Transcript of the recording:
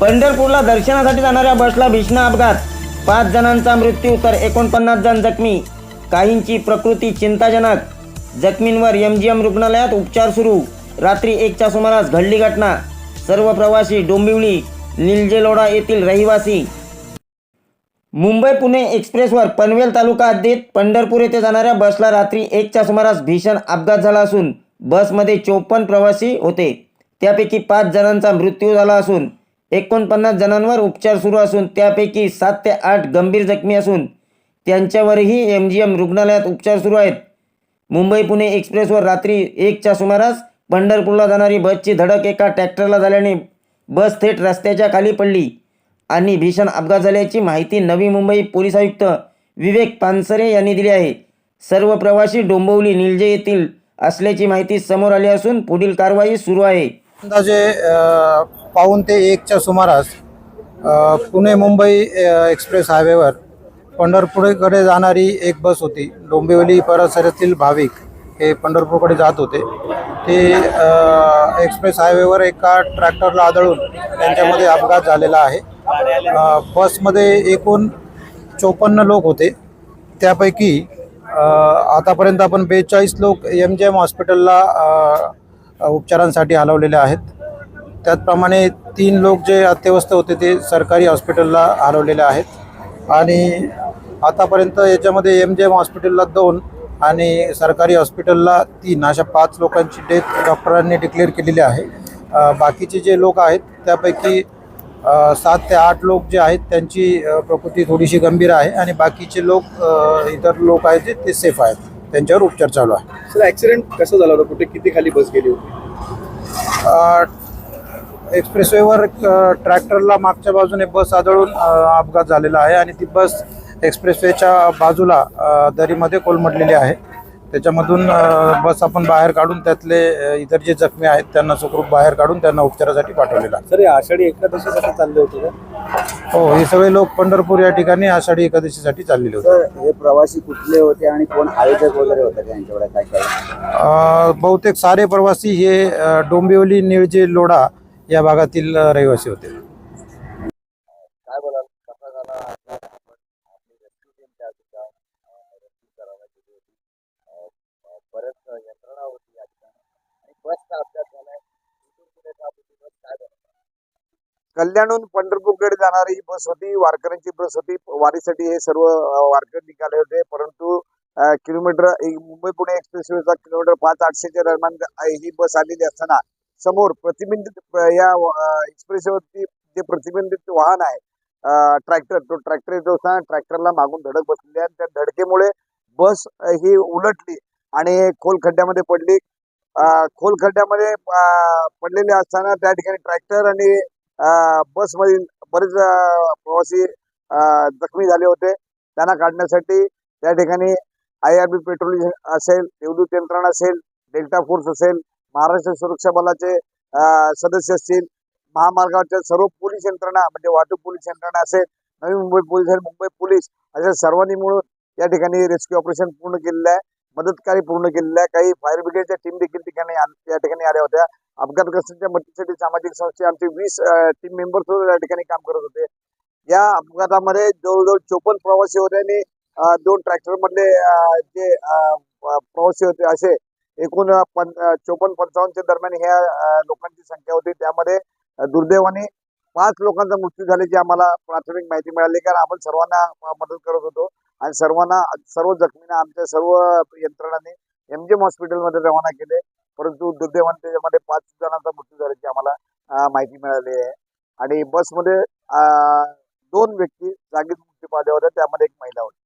पंढरपूरला दर्शनासाठी जाणाऱ्या बसला भीषण अपघात. पाच जणांचा मृत्यू तर एकोणपन्नास जण जखमी. काहींची प्रकृती चिंताजनक. जखमींवर एम जी एम रुग्णालयात उपचार सुरू. रात्री एकच्या सुमारास घडली घटना. सर्व प्रवासी डोंबिवली निलजेलोडा येथील रहिवासी. मुंबई पुणे एक्सप्रेसवर पनवेल तालुका हद्दीत पंढरपूर येथे जाणाऱ्या बसला रात्री एकच्या सुमारास भीषण अपघात झाला असून बसमध्ये चोपन्न प्रवासी होते. त्यापैकी पाच जणांचा मृत्यू झाला असून एकोणपन्नास जणांवर उपचार सुरू असून त्यापैकी सात ते आठ गंभीर जखमी असून त्यांच्यावरही एम जी एम रुग्णालयात उपचार सुरू आहेत. मुंबई पुणे एक्सप्रेसवर रात्री एकच्या सुमारास पंढरपूरला जाणारी बसची धडक एका ट्रॅक्टरला झाल्याने बस थेट रस्त्याच्या खाली पडली आणि भीषण अपघात झाल्याची माहिती नवी मुंबई पोलीस आयुक्त विवेक पानसरे यांनी दिली आहे. सर्व प्रवासी डोंबिवली निलजे येथील असल्याची माहिती समोर आली असून पुढील कारवाई सुरू आहे. अंदाजे पाऊन पाऊण ते एकच्या सुमारास पुणे मुंबई एक्सप्रेस हायवेवर पंढरपूरकडे जाणारी एक बस होती. डोंबिवली परिसरातील भाविक हे पंढरपूरकडे जात होते. ते एक्सप्रेस हायवेवर एका ट्रॅक्टरला आदळून त्यांच्यामध्ये अपघात झालेला आहे. बसमध्ये एकूण चोपन्न लोक होते. त्यापैकी आतापर्यंत आपण बेचाळीस लोक एम जी एम हॉस्पिटलला उपचारांसाठी हलवलेले आहेत. त्याचप्रमाणे तीन लोक जे अत्यवस्थ होते ते सरकारी हॉस्पिटलला हलवलेले आहेत. आणि आतापर्यंत याच्यामध्ये एम जे एम हॉस्पिटलला दोन आणि सरकारी हॉस्पिटलला तीन अशा पाच लोकांची डेथ डॉक्टरांनी डिक्लेअर केलेली आहे. बाकीचे जे लोक आहेत त्यापैकी सात ते आठ लोक जे आहेत त्यांची प्रकृती थोडीशी गंभीर आहे आणि बाकीचे लोक इतर लोक आहेत जे ते सेफ आहेत. त्यांच्यावर उपचार चालू आहे. सर ऍक्सिडेंट कसं झाला होता? कुठे किती खाली बस गेली होती? एक्सप्रेसवेवर ट्रॅक्टरला मागच्या बाजूने बस आदळून अपघात झालेला आहे आणि ती बस एक्सप्रेसवेच्या बाजूला दरीमध्ये कोलमडलेली आहे. त्याच्यामधून बस आपण बाहेर काढून त्यातले इतर जे जखमी आहेत त्यांना सुखरूप बाहेर काढून त्यांना उपचारासाठी पाठवलेलं सर हे आषाढी एकादशीसाठी चालले होते का हो हे सगळे लोक पंढरपूर या ठिकाणी आषाढी एकादशीसाठी चाललेले होते. हे प्रवासी कुठले होते आणि कोण आयोजक वगैरे होते का यांच्याकडे? काय बहुतेक सारे प्रवासी हे डोंबिवली निळजे लोढा या भागातील रहिवासी होते काय बोलाल कसा झाला अपघात? आपली rescue team त्या सुद्धा, अं, rescue करायला गेली होती. अं, अं, बरेच यंत्रणा होती या ठिकाणी आणि बसचा अपघात झालाय इथून पुढे का आपली बस काय बनवणार? कल्याणहून पंढरपूरकडे जाणारी ही बस होती वारकऱ्यांची बस होती. वारीसाठी हे सर्व वारकरी निघाले होते. परंतु किलोमीटर मुंबई पुणे एक्सप्रेसवेचा किलोमीटर पाच आठशेच्या दरम्यान ही बस आलेली असताना समोर प्रतिबिंबित या एक्सप्रेसवरती जे प्रतिबिंबित वाहन आहे ट्रॅक्टर तो ट्रॅक्टर येत असताना ट्रॅक्टरला मागून धडक बसलेली आहे. आणि त्या धडकेमुळे बस ही उलटली आणि खोल खड्ड्यामध्ये पडली खोल खड्ड्यामध्ये पडलेली असताना त्या ठिकाणी ट्रॅक्टर आणि बसमधील बरेच प्रवासी अ, जखमी झाले होते. त्यांना काढण्यासाठी त्या ठिकाणी आय आर बी पेट्रोलिंग असेल देवदूत यंत्रणा असेल डेल्टा फोर्स असेल महाराष्ट्र सुरक्षा बलाचे अ, सदस्य असतील महामार्गावरच्या सर्व पोलीस यंत्रणा म्हणजे वाहतूक पोलीस यंत्रणा असेल नवी मुंबई पोलीस आणि मुंबई पोलीस अशा सर्वांनी मिळून या ठिकाणी रेस्क्यू ऑपरेशन पूर्ण केलेलं आहे. मदतकारी पूर्ण केलेलं आहे. काही फायर ब्रिगेडच्या टीम देखील ठिकाणी या ठिकाणी आल्या होत्या. अपघातग्रस्तांच्या मदतीसाठी सामाजिक संस्थे आमचे वीस टीम मेंबर्स या ठिकाणी काम करत होते. या अपघातामध्ये जवळजवळ चोपन्न प्रवासी होते आणि दोन ट्रॅक्टर मधले जे प्रवासी होते असे एकूण पन पं चोपन्न पंचावन्नच्या दरम्यान ह्या लोकांची संख्या होती. त्यामध्ये दुर्दैवाने पाच लोकांचा मृत्यू झाल्याची आम्हाला प्राथमिक माहिती मिळाली. कारण आपण सर्वांना मदत करत होतो. आणि सर्वांना सर्व जखमींना आमच्या सर्व यंत्रणांनी एम जी एम हॉस्पिटलमध्ये रवाना केले. परंतु दुर्दैवाने त्याच्यामध्ये पाच जणांचा मृत्यू झाल्याची आम्हाला माहिती मिळाली आहे. आणि बसमध्ये अ, दोन व्यक्ती जागीच मृत्यू पावल्या होत्या. त्यामध्ये एक महिला होती.